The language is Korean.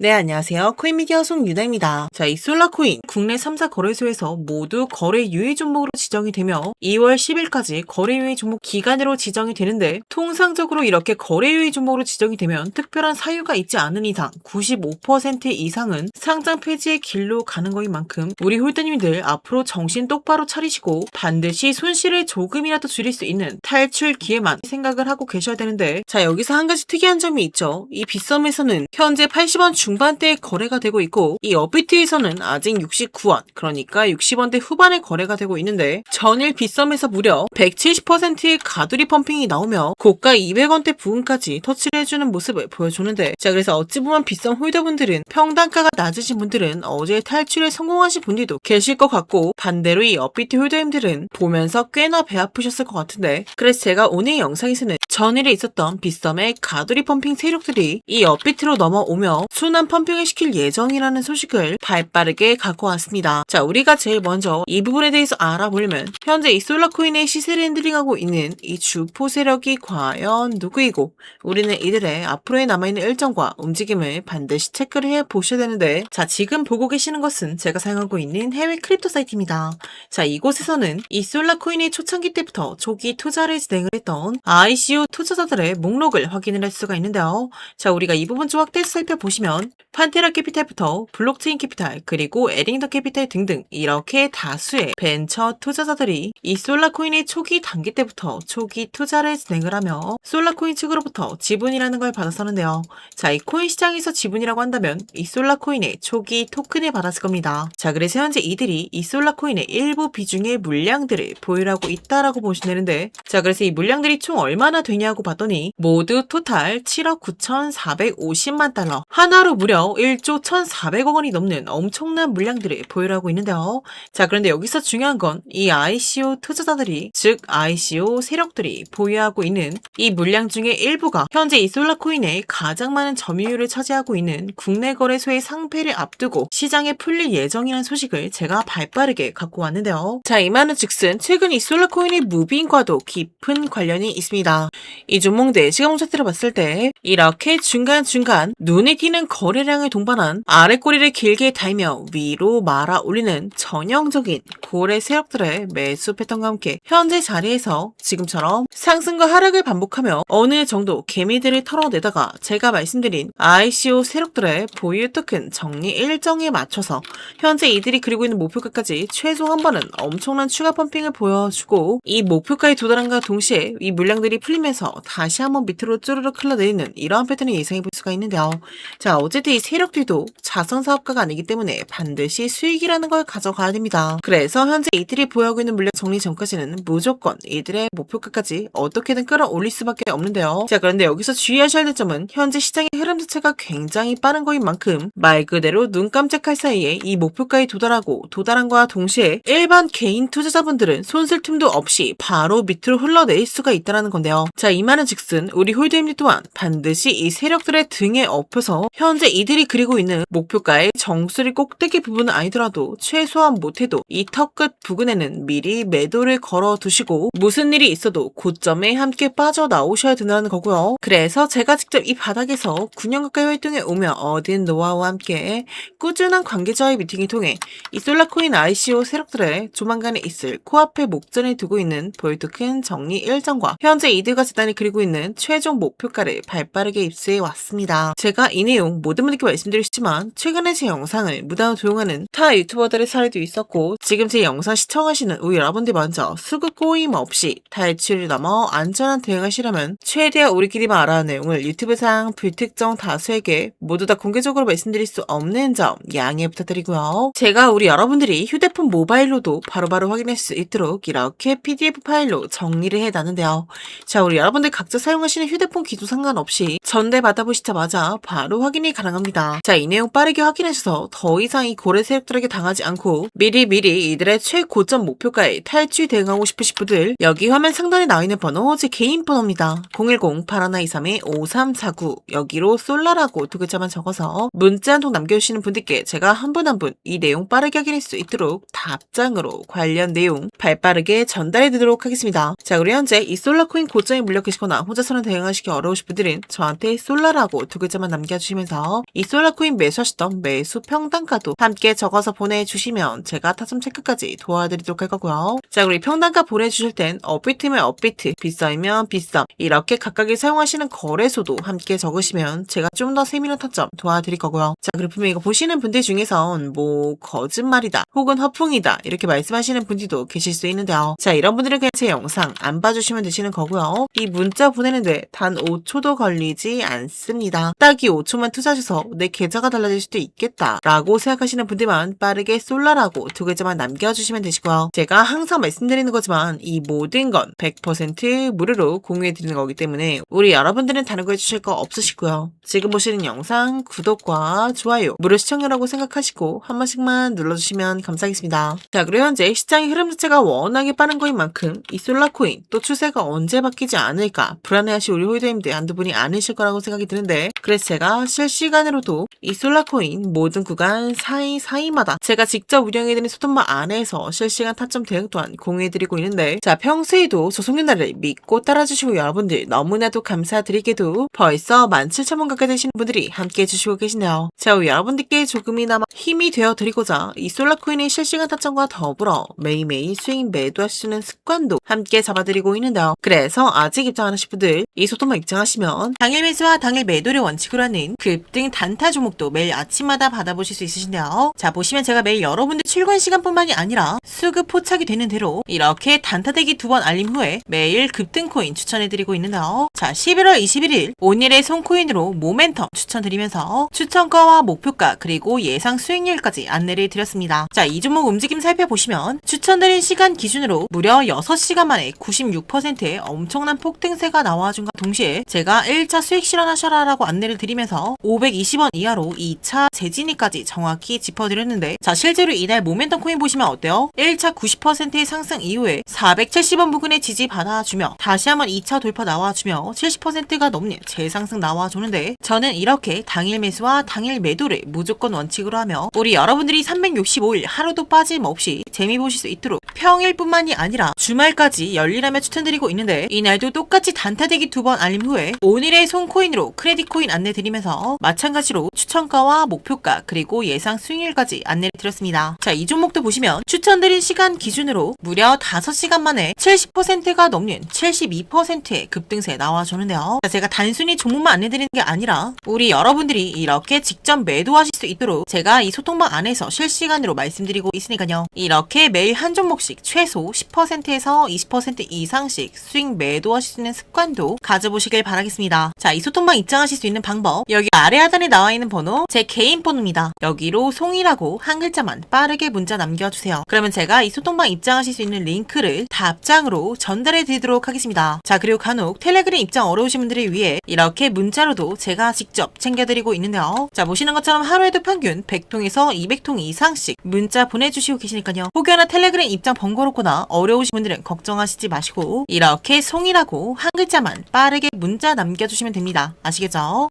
네, 안녕하세요. 코인미디어 송유나입니다. 자, 이 솔라코인 국내 3사 거래소에서 모두 거래 유예 종목으로 지정이 되며 2월 10일까지 거래 유예 종목 기간으로 지정이 되는데 통상적으로 이렇게 거래 유예 종목으로 지정이 되면 특별한 사유가 있지 않은 이상 95% 이상은 상장 폐지의 길로 가는 것인 만큼 우리 홀더님들 앞으로 정신 똑바로 차리시고 반드시 손실을 조금이라도 줄일 수 있는 탈출 기회만 생각을 하고 계셔야 되는데 자, 여기서 한 가지 특이한 점이 있죠. 이 빗썸에서는 현재 80원 중반대에 거래가 되고 있고 이 업비트에서는 아직 69원 그러니까 60원대 후반에 거래가 되고 있는데 전일 빗썸에서 무려 170%의 가두리 펌핑이 나오며 고가 200원대 부근까지 터치를 해주는 모습을 보여주는데 자 그래서 어찌 보면 빗썸 홀더분들은 평단가가 낮으신 분들은 어제 탈출에 성공하신 분들도 계실 것 같고 반대로 이 업비트 홀더님들은 보면서 꽤나 배 아프셨을 것 같은데 그래서 제가 오늘 영상에서는 전일에 있었던 빗썸의 가두리 펌핑 세력들이 이 업비트로 넘어오며 순환 펌핑을 시킬 예정이라는 소식을 발빠르게 갖고 왔습니다. 자, 우리가 제일 먼저 이 부분에 대해서 알아보려면 현재 이 솔라코인의 시세를 핸들링하고 있는 이 주포 세력이 과연 누구이고 우리는 이들의 앞으로의 남아있는 일정과 움직임을 반드시 체크를 해 보셔야 되는데 자, 지금 보고 계시는 것은 제가 사용하고 있는 해외 크립토 사이트입니다. 자, 이곳에서는 이 솔라코인의 초창기 때부터 초기 투자를 진행을 했던 ICO 투자자들의 목록을 확인을 할 수가 있는데요. 자, 우리가 이 부분 좀 확대해서 살펴보시면 판테라 캐피탈부터 블록체인 캐피탈 그리고 에링더 캐피탈 등등 이렇게 다수의 벤처 투자자들이 이 솔라코인의 초기 단계 때부터 초기 투자를 진행을 하며 솔라코인 측으로부터 지분이라는 걸 받았었는데요. 자, 이 코인 시장에서 지분이라고 한다면 이 솔라코인의 초기 토큰을 받았을 겁니다. 자, 그래서 현재 이들이 이 솔라코인의 일부 비중의 물량들을 보유하고 있다라고 보시면 되는데 자, 그래서 이 물량들이 총 얼마나 되 냐고 봤더니 모두 토탈 7억 9,450만 달러 하나로 무려 1조 1,400억 원이 넘는 엄청난 물량들을 보유하고 있는데요. 자, 그런데 여기서 중요한 건 이 ICO 투자자들이 즉 ICO 세력들이 보유하고 있는 이 물량 중의 일부가 현재 이 솔라코인의 가장 많은 점유율을 차지하고 있는 국내 거래소의 상패를 앞두고 시장에 풀릴 예정이라는 소식을 제가 발빠르게 갖고 왔는데요. 자, 이 말은 즉슨 최근 이 솔라코인의 무빙과도 깊은 관련이 있습니다. 이 종목들 시간 차트를 봤을 때 이렇게 중간중간 눈에 띄는 거래량을 동반한 아래 꼬리를 길게 달며 위로 말아 올리는 전형적인 고래 세력들의 매수 패턴과 함께 현재 자리에서 지금처럼 상승과 하락을 반복하며 어느 정도 개미들을 털어내다가 제가 말씀드린 ICO 세력들의 보유 토큰 정리 일정에 맞춰서 현재 이들이 그리고 있는 목표가까지 최소 한 번은 엄청난 추가 펌핑을 보여주고 이 목표가에 도달한과 동시에 이 물량들이 풀리면서 다시 한번 밑으로 쭈르륵 흘러내리는 이러한 패턴을 예상해 볼 수가 있는데요. 자, 어쨌든 이 세력들도 자선 사업가가 아니기 때문에 반드시 수익이라는 걸 가져가야 됩니다. 그래서 현재 이들이 보유하고 있는 물량 정리 전까지는 무조건 이들의 목표가까지 어떻게든 끌어올릴 수밖에 없는데요. 자, 그런데 여기서 주의하셔야 될 점은 현재 시장의 흐름 자체가 굉장히 빠른 거인 만큼 말 그대로 눈 깜짝할 사이에 이 목표가에 도달하고 도달한과 동시에 일반 개인 투자자분들은 손쓸 틈도 없이 바로 밑으로 흘러내릴 수가 있다는 건데요. 자, 이 말은 즉슨 우리 홀드임들 또한 반드시 이 세력들의 등에 엎여서 현재 이들이 그리고 있는 목표가의 정수리 꼭대기 부분은 아니더라도 최소한 못해도 이 턱끝 부근에는 미리 매도를 걸어 두시고 무슨 일이 있어도 고점에 함께 빠져나오셔야 된다는 거고요. 그래서 제가 직접 이 바닥에서 9년 가까이 활동해 오며 얻은 노하우와 함께 꾸준한 관계자의 미팅을 통해 이 솔라코인 ICO 세력들의 조만간에 있을 코앞에 목전에 두고 있는 보유토큰 정리 일정과 현재 이들과 재단이 그리고 있는 최종 목표가를 발빠르게 입수해 왔습니다. 제가 이 내용 모든 분들께 말씀드리지만 최근에 제 영상을 무단으로 도용하는 타 유튜버들의 사례도 있었고 지금 제 영상 시청하시는 우리 여러분들 먼저 수급 꼬임 없이 탈출을 넘어 안전한 대응하시려면 최대한 우리끼리만 알아야 하는 내용을 유튜브상 불특정 다수에게 모두 다 공개적으로 말씀드릴 수 없는 점 양해 부탁드리고요. 제가 우리 여러분들이 휴대폰 모바일로도 바로바로 확인할 수 있도록 이렇게 PDF 파일로 정리를 해놨는데요. 자, 우리 여러분들 각자 사용하시는 휴대폰 기종 상관없이 전대 받아보시자마자 바로 확인이 가능합니다. 자, 이 내용 빠르게 확인하셔서 더 이상 이 고래 세력들에게 당하지 않고 미리 미리 이들의 최고점 목표가에 탈출 대응하고 싶으신 분들 여기 화면 상단에 나와 있는 번호 제 개인 번호입니다. 010-8123-5349 여기로 솔라라고 두 글자만 적어서 문자 한 통 남겨주시는 분들께 제가 한 분 한 분 이 내용 빠르게 확인할 수 있도록 답장으로 관련 내용 발빠르게 전달해 드리도록 하겠습니다. 자, 그리고 현재 이 솔라코인 고점이 물려 계시거나 혼자서는 대응하시기 어려우신 분들은 저한테 솔라라고 두 글자만 남겨주시면서 이 솔라 코인 매수하시던 매수 평단가도 함께 적어서 보내주시면 제가 타점 체크까지 도와드리도록 할 거고요. 자, 그리고 평단가 보내주실 땐 업비트면 업비트, 비싸이면 비싸 이렇게 각각이 사용하시는 거래소도 함께 적으시면 제가 좀 더 세밀한 타점 도와드릴 거고요. 자, 그리고 분명 이거 보시는 분들 중에선 뭐 거짓말이다 혹은 허풍이다 이렇게 말씀하시는 분들도 계실 수 있는데요. 자, 이런 분들은 그냥 제 영상 안 봐주시면 되시는 거고요. 이 문자 보내는데 단 5초도 걸리지 않습니다. 딱이 5초만 투자하셔서 내 계좌가 달라질 수도 있겠다 라고 생각하시는 분들만 빠르게 솔라라고 두 글자만 남겨주시면 되시고요. 제가 항상 말씀드리는 거지만 이 모든 건 100% 무료로 공유해드리는 거기 때문에 우리 여러분들은 다른 거 해주실 거 없으시고요. 지금 보시는 영상 구독과 좋아요 무료 시청료라고 생각하시고 한 번씩만 눌러주시면 감사하겠습니다. 자 그리고 현재 시장의 흐름 자체가 워낙에 빠른 거인 만큼 이 솔라코인 또 추세가 언제 바뀌지 않 을까 불안해하실 우리 홀더님들 한두 분이 아니실 거라고 생각이 드는데 그래서 제가 실시간으로도 이 솔라코인 모든 구간 사이사이마다 제가 직접 운영해드린 소통방 안에서 실시간 타점 대응 또한 공유해드리고 있는데 자 평소에도 조성윤나를 믿고 따라주시고 여러분들 너무나도 감사드리게도 벌써 17,000원 가까이 되시는 분들이 함께 해주시고 계시네요. 자 우리 여러분들께 조금이나마 힘이 되어드리고자 이 솔라코인의 실시간 타점과 더불어 매일매일 수익 매도하시는 습관도 함께 잡아드리고 있는데요. 그래서 아직 입장 안 하신 분들 이 소통방 입장하시면 당일 매수와 당일 매도를 원칙으로 하는 급등 단타 종목도 매일 아침마다 받아보실 수 있으신데요. 자 보시면 제가 매일 여러분들 출근 시간뿐만이 아니라 수급 포착이 되는 대로 이렇게 단타대기 두 번 알림 후에 매일 급등 코인 추천해드리고 있는데요. 자 11월 21일 오늘의 손코인으로 모멘텀 추천드리면서 추천가와 목표가 그리고 예상 수익률까지 안내를 드렸습니다. 자 이 종목 움직임 살펴보시면 추천드린 시간 기준으로 무려 6시간 만에 96%의 엄청난 폭등세가 나와준과 동시에 제가 1차 수익 실현하셔라 라고 안내를 드리면서 520원 이하로 2차 재진입까지 정확히 짚어드렸는데 자 실제로 이날 모멘텀 코인 보시면 어때요? 1차 90%의 상승 이후에 470원 부근에 지지 받아주며 다시 한번 2차 돌파 나와주며 70%가 넘는 재상승 나와주는데 저는 이렇게 당일 매수와 당일 매도를 무조건 원칙으로 하며 우리 여러분들이 365일 하루도 빠짐없이 재미 보실 수 있도록 평일뿐만이 아니라 주말까지 열일하며 추천드리고 있는데 이날도 똑같이 단타대기 두 번 알림 후에 오늘의 손코인으로 크레딧 코인 안내 드리면서 마찬가지로 추천가와 목표가 그리고 예상 수익률까지 안내를 드렸습니다. 자, 이 종목도 보시면 추천드린 시간 기준으로 무려 5시간 만에 70%가 넘는 72%의 급등세 나와주는데요. 자, 제가 단순히 종목만 안내드리는 게 아니라 우리 여러분들이 이렇게 직접 매도하실 수 있도록 제가 이 소통방 안에서 실시간으로 말씀드리고 있으니까요. 이렇게 매일 한 종목씩 최소 10%에서 20% 이상씩 수익 매도 하실 수 있는 습관도 가져보시길 바라겠습니다. 자, 이 소통방 입장하실 수 있는 방법 여기 아래 하단에 나와 있는 번호 제 개인 번호입니다. 여기로 송이라고 한 글자만 빠르게 문자 남겨주세요. 그러면 제가 이 소통방 입장하실 수 있는 링크를 답장으로 전달해 드리도록 하겠습니다. 자, 그리고 간혹 텔레그램 입장 어려우신 분들을 위해 이렇게 문자로도 제가 직접 챙겨드리고 있는데요. 자, 보시는 것처럼 하루에도 평균 100통에서 200통 이상씩 문자 보내주시고 계시니까요. 혹여나 텔레그램 입장 번거롭거나 어려우신 분들은 걱정하시지 마시고 이렇게 송이라 고 한 글자만 빠르게 문자 남겨주시면 됩니다. 아시겠죠?